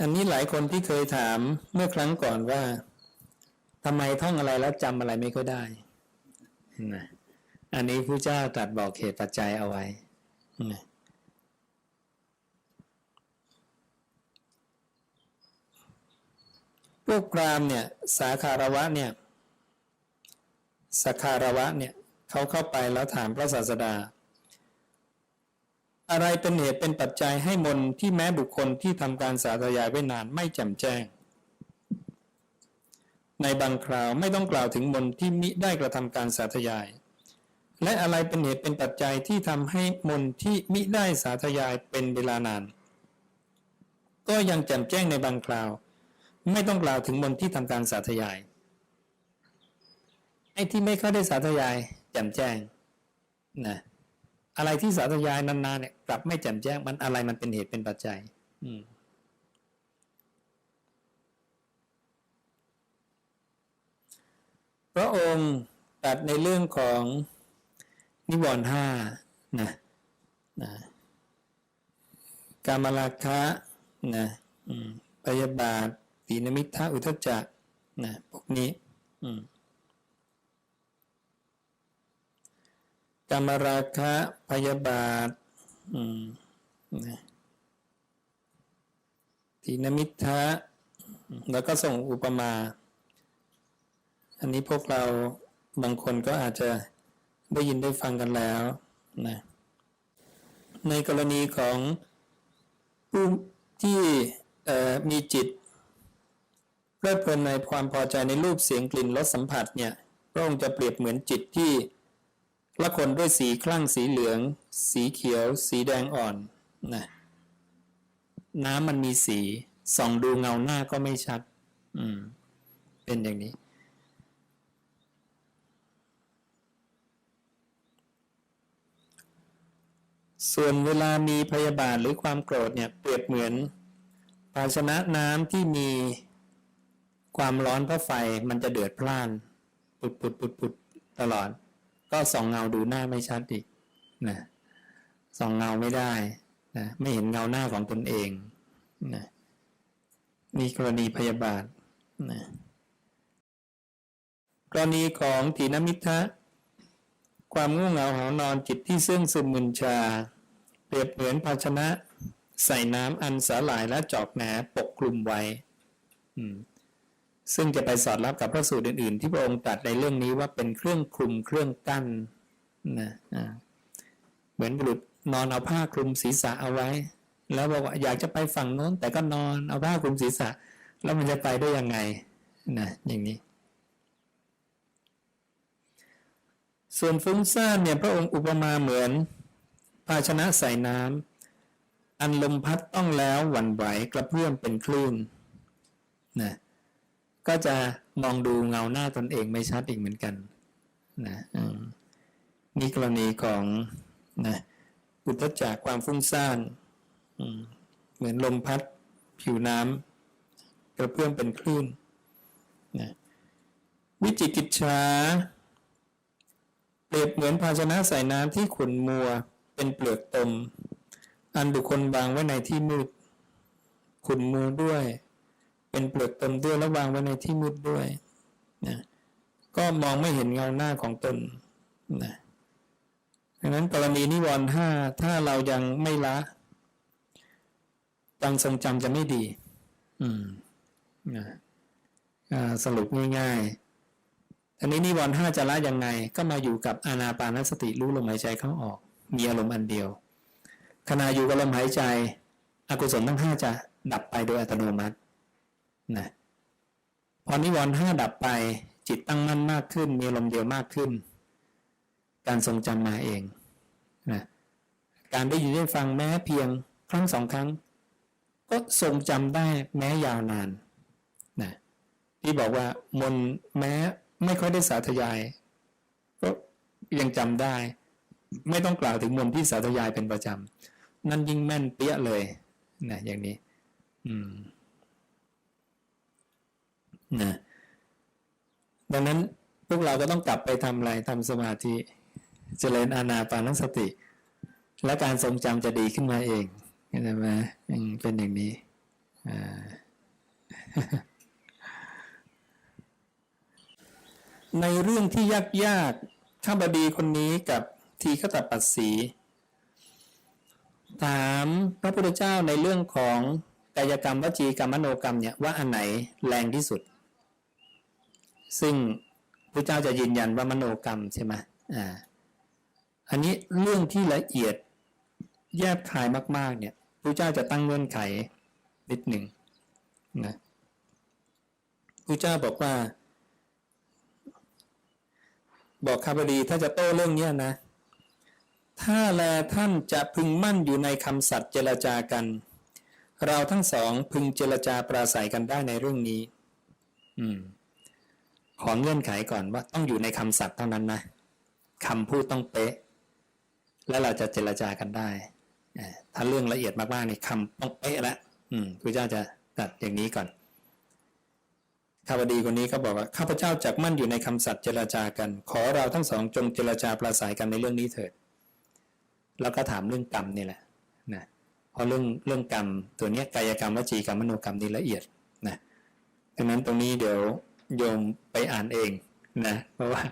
อันนี้หลายคนที่เคยถามเมื่อครั้งก่อนว่าทำไมท่องอะไรแล้วจำอะไรไม่ค่อยได้นะอันนี้พระเจ้าตรัสบอกเหตุปัจจัยเอาไว้นะพวกพราหมณ์เนี่ย สาคารวะเนี่ยสาคารวะเนี่ยเขาเข้าไปแล้วถามพระศาสดา อะไรเป็นเหตุเป็นปัจจัยให้มนที่แม้บุคคลที่ทำการสาธยายไว้นานไม่แจ่มแจ้ง ในบางคราวไม่ต้องกล่าวถึงมนที่มิได้กระทำการสาธยาย และอะไรเป็นเหตุเป็นปัจจัยที่ทำให้มนที่มิได้สาธยายเป็นเวลานาน ก็ยังแจ่มแจ้งในบางคราว ไม่ต้องกล่าวถึงมนที่ทำการสาธยายไอ้ที่ไม่เข้าได้สาธยายแจ่มแจ้งนะ อะไรที่สาธยายนานๆเนี่ยกลับไม่แจ่มแจ้งมันอะไรมันเป็นเหตุเป็นปัจจัย อืมพระองค์ตัดในเรื่องของนิวรณ์ห้านะนะกามราคะนะอืมพยาบาทปีนมิทะอุทจจะนะพวกนี้ อืม กามราคะพยาบาททีนมิทะแล้วก็ส่งอุปมา อันนี้พวกเราบางคนก็อาจจะได้ยินได้ฟังกันแล้วนะในกรณีของผู้ที่มีจิตเพลิดเพลินในความพอใจในรูปเสียงกลิ่นรสสัมผัสเนี่ยพระองค์จะเปรียบเหมือนจิตที่ ละคนด้วยสีคลั่งสีเหลือง สีเขียว สีแดงอ่อนนะน้ำมันมีสีส่องดูเงาหน้าก็ไม่ชัด อืม เป็นอย่างนี้ ส่วนเวลามีพยาบาทหรือความโกรธเนี่ยเปรียบเหมือน ภาชนะน้ำที่มีความร้อนเพราะไฟมันจะเดือดพล่าน ปุดปุดปุดปุดตลอด ก็ส่องเงาดูหน้าไม่ชัดอีกนะส่องเงาไม่ได้นะไม่เห็นเงาหน้าของตนเองนะมีกรณีพยาบาทนะกรณีของถีนมิทะความง่วงเหงาหานอนจิตที่ซึ่องซึมมึนชา เปรียบเหมือนภาชนะ ใส่น้ำอันสาหร่ายและจอกหนาปกคลุมไว้ ซึ่งจะไปสอดรับกับพระสูตรอื่น ๆ ที่พระองค์ตรัสในเรื่องนี้ว่าเป็นเครื่องคลุมเครื่องกั้นนะเหมือนบุรุษนอนเอาผ้าคลุมศีรษะเอาไว้ แล้วบอกว่าอยากจะไปฝั่งโน้น แต่ก็นอนเอาผ้าคลุมศีรษะ แล้วมันจะไปได้ยังไงนะอย่างนี้ ส่วนฟุ้งซ่านเนี่ยพระองค์อุปมาเหมือน ภาชนะใส่น้ำอันลมพัดต้องแล้วหวั่นไหวกระเพื่อมเป็นคลื่นนะ ก็จะมองดูเงาหน้าตนเองไม่ชัดอีกเหมือนกันนะนี่กรณีของนะอุทจากความฟุ้งซ่านเหมือนลมพัดผิวน้ำกระเพื่อมเป็นคลื่นนะวิจิกิจฉาเปรียบเหมือนภาชนะใส่น้ำที่ขุนมัวเป็นเปลือกตม อันบุคคลวางไว้ในที่มืดขุนมัวด้วย เป็นเปลือกตมด้วยแล้ววางไว้ในที่มืดด้วยนะก็มองไม่เห็นเงาหน้าของตนนะดังนั้นกรณีนิวรณ์ห้าถ้าเรายังไม่ละตังทรงจำจะไม่ดี อืมนะสรุปง่ายๆ อันนี้นิวรณ์ห้าจะละยังไง ก็มาอยู่กับอานาปานสติรู้ลมหายใจเข้าออก มีอารมณ์อันเดียวขณะอยู่กับลมหายใจ อกุศลทั้งห้าจะดับไปโดยอัตโนมัติ นะพอนิวรณ์ห้าดับไป จิตตั้งมั่นมากขึ้น มีลมเดียวมากขึ้น การทรงจำมาเองนะการได้ยินได้ฟังแม้เพียงครั้งสองครั้ง ก็ทรงจำได้แม้ยาวนานนะที่บอกว่ามนแม้ไม่ค่อยได้สาธยาย ก็ยังจำได้ ไม่ต้องกล่าวถึงมนที่สาธยายเป็นประจำนั่นยิ่งแม่นเปี้ยเลยนะอย่างนี้ อืม นะดังนั้นพวกเราก็ต้องกลับไปทำอะไรทำสมาธิเจริญอานาปานสติ และการทรงจำจะดีขึ้นมาเองเห็นไหมเป็นอย่างนี้ในเรื่องที่ยากยากข้าบดีคนนี้กับทีฆตปัสสี ถามพระพุทธเจ้าในเรื่องของกายกรรมวจีกรรมมโนกรรมเนี่ยว่าอันไหนแรงที่สุด ซึ่งพระเจ้าจะยืนยันว่ามโนกรรมใช่ไหมอ่าอันนี้เรื่องที่ละเอียดแยบคายมาก ๆ เนี่ยพระเจ้าจะตั้งเงื่อนไขนิดหนึ่งนะพระเจ้าบอกว่า บอกคาบดีถ้าจะโต้เรื่องเนี้นะ ถ้าแลท่านจะพึงมั่นอยู่ในคำสัตย์เจรจากัน เราทั้งสองพึงเจรจาปราศัยกันได้ในเรื่องนี้ อืม ขอเงื่อนไขก่อนว่าต้องอยู่ในคำสัตย์เท่านั้นนะคำพูดต้องเป๊ะ แล้วเราจะเจรจากันได้ถ้าเรื่องละเอียดมากๆนี่คำต้องเป๊ะแล้วอืมพระเจ้าจะตัดอย่างนี้ก่อนข้าพดีคนนี้ก็บอกว่าข้าพเจ้าจักมั่นอยู่ในคำสัตย์เจรจากัน ขอเราทั้งสองจงเจรจาปราศัยกันในเรื่องนี้เถิด แล้วก็ถามเรื่องกรรมนี่แหละนะเพราะเรื่องเรื่องกรรมตัวนี้กายกรรมวจีกรรมมโนกรรมนี่ละเอียดนะดังนั้นตรงนี้เดี๋ยว โยมไปอ่านเองนะ เพราะว่า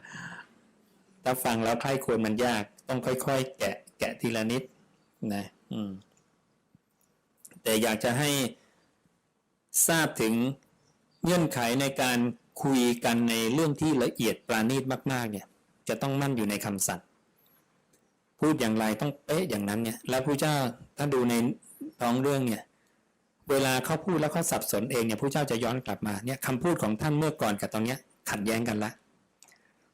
ถ้าฟังแล้วใครควรมันยาก ต้องค่อยๆ แกะ แกะทีละนิดนะอืมแต่อยากจะให้ทราบถึงเงื่อนไขในการคุยกันในเรื่องที่ละเอียดปราณีตมากๆ เนี่ย จะต้องมั่นอยู่ในคำสัตย์พูดอย่างไรต้องเป๊ะอย่างนั้นเนี่ย แล้วพระเจ้าถ้าดูในท้องเรื่องเนี่ย เวลาเขาพูดแล้วเขาสับสนเองเนี่ยพระเจ้าจะย้อนกลับมาเนี่ยคำพูดของท่านเมื่อก่อนกับตอนเนี้ยขัดแย้งกันละ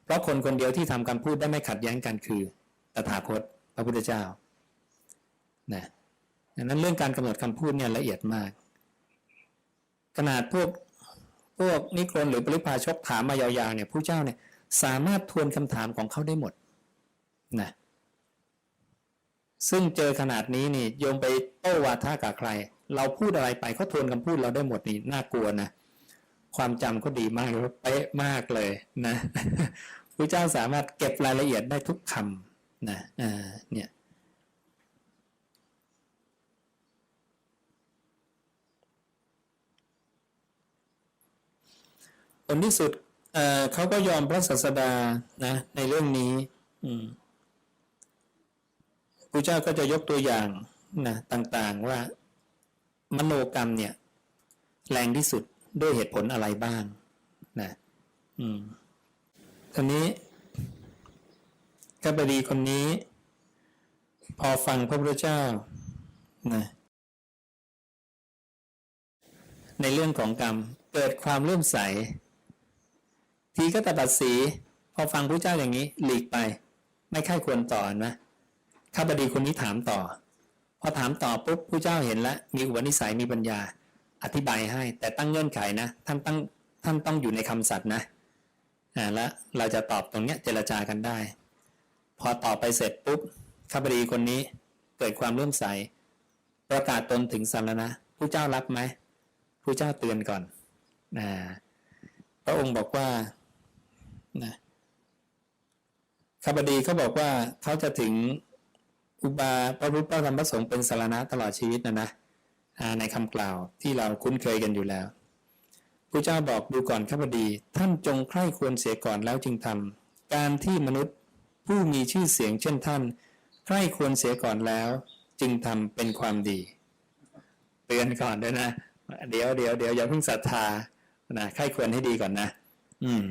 เพราะคนคนเดียวที่ทำคำพูดได้ไม่ขัดแย้งกันคือตถาคตพระพุทธเจ้านะดังนั้นเรื่องการกำหนดคำพูดเนี่ยละเอียดมาก ขนาดพวกพวกนิครนหรือปริพาชกถามมายาวๆเนี่ยผู้เจ้าเนี่ยสามารถทวนคำถามของเขาได้หมดนะซึ่งเจอขนาดนี้นี่โยมไปโต้วาทะกับใคร เราพูดอะไรไปเขาทวนคำพูดเราได้หมดนี่น่ากลัวนะความจำก็ดีมากเลยเป๊ะมากเลยนะพระเจ้าสามารถเก็บรายละเอียดได้ทุกคำนะเนี่ยผลที่สุดเเขาก็ยอมพระศาสดานะในเรื่องนี้พระเจ้าก็จะยกตัวอย่างนะต่างๆว่า มโนกรรมเนี่ย แรงที่สุดด้วยเหตุผลอะไรบ้างนะอืมตอนนี้กบดีคนนี้ พอฟังพระพุทธเจ้านะในเรื่องของกรรมเกิดความเลื่อมใส ทีก็ตบัดสีพอฟังพระเจ้าอย่างนี้ หลีกไป ไม่ค่ายควรต่อนะข้าบดีคนนี้ถามต่อ พอถามต่อปุ๊บพระเจ้าเห็นแล้วมีอุปนิสัยมีปัญญา อธิบายให้ แต่ตั้งเงื่อนไขนะท่านตั้งท่านต้องอยู่ในคำสัตย์นะอ่าแล้วเราจะตอบตรงเนี้ยเจรจากันได้ พอตอบไปเสร็จปุ๊บข้าบดีคนนี้เกิดความเลื่อมใส ประกาศตนถึงสารณะผู้เจ้ารับไหมผู้เจ้าเตือนก่อนนะพระองค์บอกว่านะข้าบดีเขาบอกว่าเขาจะถึง อุบาพระพุทธพระธรรมพระสงฆ์เป็นสารณะตลอดชีวิตนะนะในคำกล่าวที่เราคุ้นเคยกันอยู่แล้วพระเจ้าบอกดูก่อนข้าพดี ท่านจงใคร่ควรเสียก่อนแล้วจึงทำการที่มนุษย์ผู้มีชื่อเสียงเช่นท่าน ใคร่ควรเสียก่อนแล้ว จึงทำเป็นความดี เตือนก่อนด้วยนะ เดี๋ยวเดี๋ยวเดี๋ยวอย่าเพิ่งศรัทธานะใคร่ควรให้ดีก่อนนะ อืม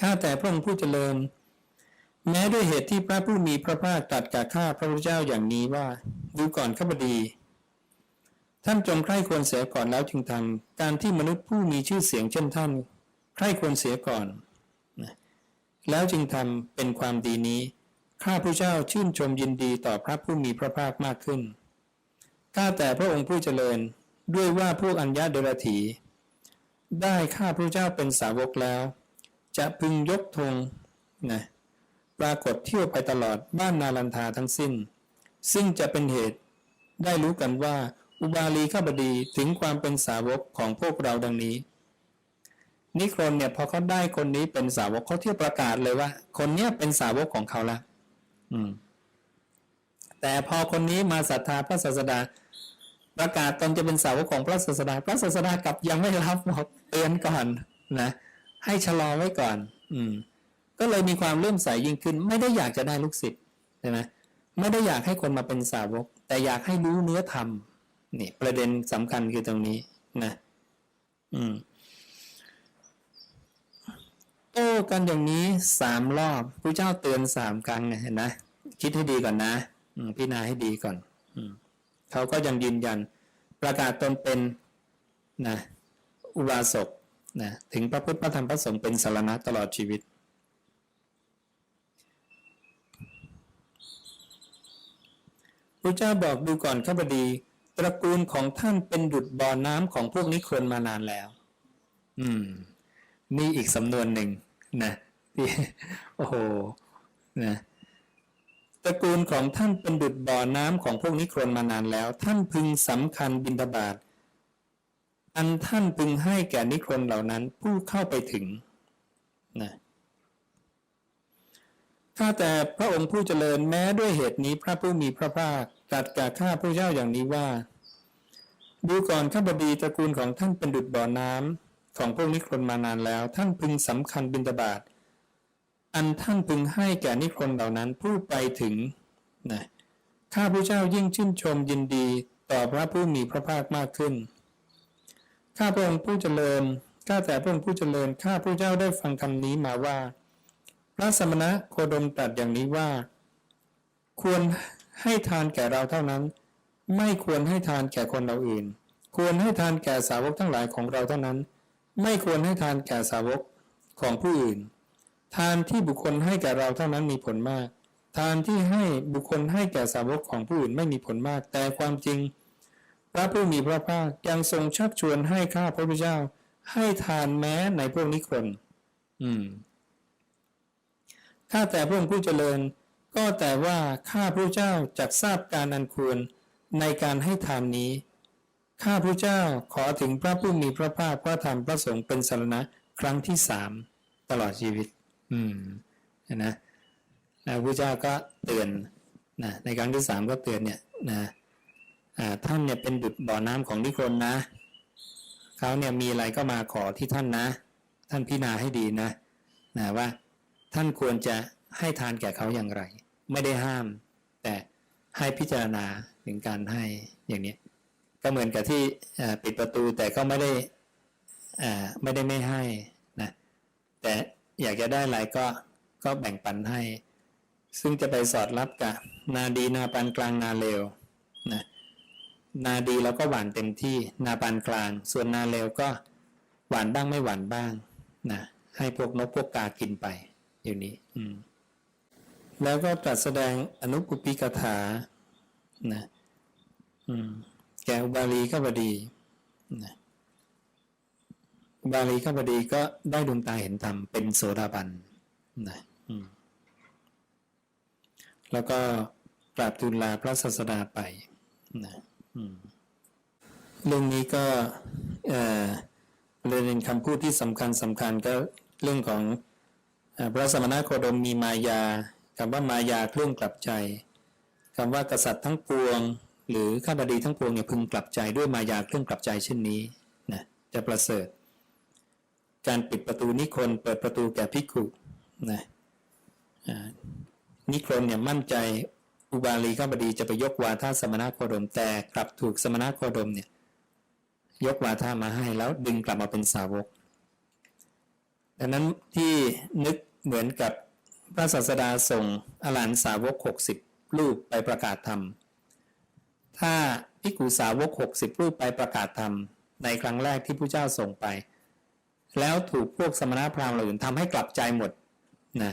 ข้าแต่พระองค์ผู้เจริญ แม้ด้วยเหตุที่พระผู้มีพระภาคตรัสกับข้าพระพุทธเจ้าอย่างนี้ว่า ดูก่อนข้าพดีท่านจงใคร่ควรเสียก่อนแล้วจึงทำการที่มนุษย์ผู้มีชื่อเสียงเช่นท่าน ใคร่ควรเสียก่อนนะแล้วจึงทำเป็นความดีนี้ข้าพระเจ้าชื่นชมยินดีต่อพระผู้มีพระภาคมากขึ้นข้าแต่พระองค์ผู้เจริญด้วยว่าพวกอัญญาเดรถีได้ข้าพระเจ้าเป็นสาวกแล้ว จะพึงยกธงนะ ปรากฏเที่ยวไปตลอดบ้านนาลันทาทั้งสิ้น ซึ่งจะเป็นเหตุ ได้รู้กันว่า อุบาลีข้าบดีถึงความเป็นสาวกของพวกเราดังนี้ นิครนเนี่ยพอเขาได้คนนี้เป็นสาวกเขาเที่ยวประกาศเลยว่า คนเนี้ยเป็นสาวกของเขาละอืม แต่พอคนนี้มาศรัทธาพระศาสดาประกาศตนจะเป็นสาวกของพระศาสดา พระศาสดากลับยังไม่รับบอกเตือนก่อนนะ ให้ชะลอไว้ก่อน อืม ก็เลยมีความเริ่อมใสยิ่งขึ้น ไม่ได้อยากจะได้ลูกศิษย์ใช่ไหมไม่ได้อยากให้คนมาเป็นสาวก แต่อยากให้รู้เนื้อธรรมนี่ประเด็นสำคัญคือตรงนี้นะอืมโต้กันอย่างนี้สามรอบพระเจ้าเตือนสามครั้งนี่ยเห็นนะคิดให้ดีก่อนนะอืพิจารณาให้ดีก่อนอืเขาก็ยังยืนยัน ประกาศตนเป็นนะอุบาสกนะถึงพระพุทธพระธรรมพระสงฆ์เป็นสารณะตลอดชีวิต พระเจ้าบอกดูก่อนข้าพดี ตระกูลของท่านเป็นดุจบ่อน้ำของพวกนิครนมานานแล้ว อืม นี่อีกสำนวนหนึ่งนะที่โอ้โหนะตระกูลของท่านเป็นดุจบ่อน้ำของพวกนิครนมานานแล้ว ท่านพึงสำคัญบินทบาทอันท่านพึงให้แก่นิครนเหล่านั้นผู้เข้าไปถึงนะ ข้าแต่พระองค์ผู้เจริญแม้ด้วยเหตุนี้พระผู้มีพระภาคตรัสกับข้าพระเจ้าอย่างนี้ว่า ดูก่อนข้าบดีตระกูลของท่านเป็นดุจบ่อน้ำของพวกนิครนมานานแล้ว ท่านพึงสำคัญบินทบาทอันท่านพึงให้แก่นิครนเหล่านั้นผู้ไปถึงนะข้าพระเจ้ายิ่งชื่นชมยินดีต่อพระผู้มีพระภาคมากขึ้น ข้าพระองค์ผู้เจริญ ข้าแต่พระองค์ผู้เจริญ ข้าพระเจ้าได้ฟังคำนี้มาว่า ระสมณะโคดมตรัสอย่างนี้ว่า ควรให้ทานแก่เราเท่านั้น ไม่ควรให้ทานแก่คนเราอื่น ควรให้ทานแก่สาวกทั้งหลายของเราเท่านั้น ไม่ควรให้ทานแก่สาวกของผู้อื่น ทานที่บุคคลให้แก่เราเท่านั้นมีผลมาก ทานที่ให้บุคคลให้แก่สาวกของผู้อื่นไม่มีผลมาก แต่ความจริง พระผู้มีพระภาคยังทรงชักชวนให้ข้าพระพุทธเจ้า ให้ทานแม้ในพวกนิครนอืม ข้าแต่พระองค์ผู้เจริญ ก็แต่ว่าข้าพระเจ้าจักทราบการอันควรในการให้ทานนี้ ข้าพระเจ้าขอถึงพระผู้มีพระภาคพระธรรมพระสงฆ์เป็นสารณะครั้งที่สามตลอดชีวิต อืมนะนะพระเจ้าก็เตือนนะในครั้งที่สามก็เตือนเนี่ยนะท่านเนี่ยเป็นดุจบ่อน้ำของนิครนนะเขาเนี่ยมีอะไรก็มาขอที่ท่านนะ ท่านพิจารณาให้ดีนะนะว่า ท่านควรจะให้ทานแก่เขาอย่างไร ไม่ได้ห้าม แต่ให้พิจารณาถึงการให้อย่างนี้ก็เหมือนกับที่ปิดประตูแต่ก็ไม่ได้ไม่ได้ไม่ให้นะแต่อยากจะได้อะไรก็ก็แบ่งปันให้ ซึ่งจะไปสอดรับกับนาดีนาปานกลางนาเลวนะนาดีเราก็หวานเต็มที่นาปานกลาง ส่วนนาเลวก็หวานบ้างไม่หวานบ้างนะให้พวกนกพวกกากินไป อยู่นี้ อืม แล้วก็ตรัสแสดงอนุปุปิกถา นะอืม แก่อุบาลีข้าบดีนะอุบาลีข้าบดีก็ได้ดวงตาเห็นธรรมเป็นโสดาบันนะอืมแล้วก็กราบทูลลาพระศาสดาไปนะอืมเรื่องนี้ก็เอ่อเป็นคำพูดที่สำคัญสำคัญก็เรื่องของเอ่อ พระสมณโคดมมีมายาคำว่ามายาเครื่องกลับใจคำว่ากษัตริย์ทั้งปวง หรือข้าบดีทั้งปวงเนี่ยพึงกลับใจด้วยมายาเครื่องกลับใจเช่นนี้นะจะประเสริฐ การปิดประตูนิคนเปิดประตูแก่ภิกขุนะนิครนเนี่ยมั่นใจอุบาลีข้าบดีจะไปยกวาทาสมณโคดมแต่กลับถูกสมณโคดมเนี่ยยกวาทามาให้แล้วดึงกลับมาเป็นสาวกดังนั้นที่นึก เหมือนกับพระศาสดาส่งอรหันสาวก 60 รูปไปประกาศธรรม ถ้าภิกุสาวก 60 รูปไปประกาศธรรม ในครั้งแรกที่พระเจ้าส่งไป แล้วถูกพวกสมณพราหมณ์เหล่าอื่นทำให้กลับใจหมดนะ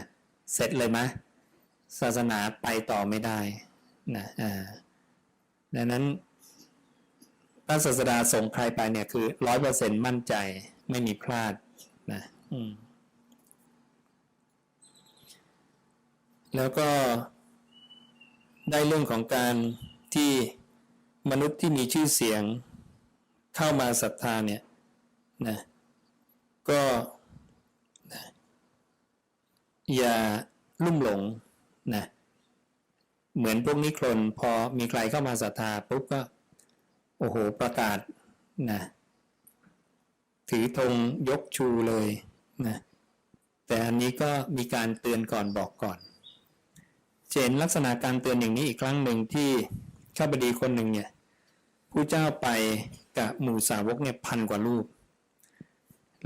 เสร็จเลยไหมศาสนาไปต่อไม่ได้นะอ่าดังนั้นพระศาสดาส่งใครไปเนี่ยคือร้อยเปอร์เซ็นต์มั่นใจไม่มีพลาดนะ อืม แล้วก็ได้เรื่องของการที่มนุษย์ที่มีชื่อเสียงเข้ามาศรัทธาเนี่ยนะก็นะอย่าลุ่มหลงนะเหมือนพวกนิครนพอมีใครเข้ามาศรัทธาปุ๊บก็ โอ้โหประกาศนะถือธงยกชูเลยนะแต่อันนี้ก็มีการเตือนก่อนบอกก่อน เห็นลักษณะการเตือนอย่างนี้อีกครั้งหนึ่งที่ข้าบดีคนหนึ่งเนี่ยผู้เจ้าไปกับหมู่สาวกเนี่ยพันกว่ารูป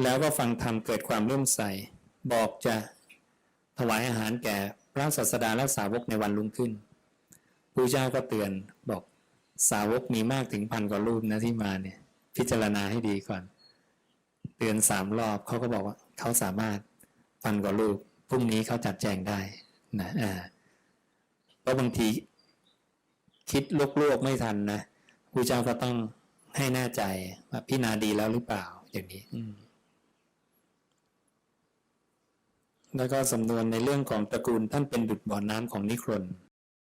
แล้วก็ฟังธรรมเกิดความเลื่มใสบอกจะถวายอาหารแก่พระศาสดาและสาวกในวันรุ่งขึ้นผู้เจ้าก็เตือนบอกสาวกมีมากถึงพันกว่ารูปนะที่มาเนี่ย พิจารณาให้ดีก่อน เตือนสามรอบเขาก็บอกว่าเขาสามารถพันกว่ารูปพรุ่งนี้เขาจัดแจงได้นะอ่า เพราะบางที คิดลวกๆไม่ทันนะครูเจ้าก็ต้องให้แน่ใจว่าพิจารณาดีแล้วหรือเปล่า อย่างนี้ อืมแล้วก็สำนวนในเรื่องของตระกูลท่านเป็นดุจบ่อน้ำของนิครน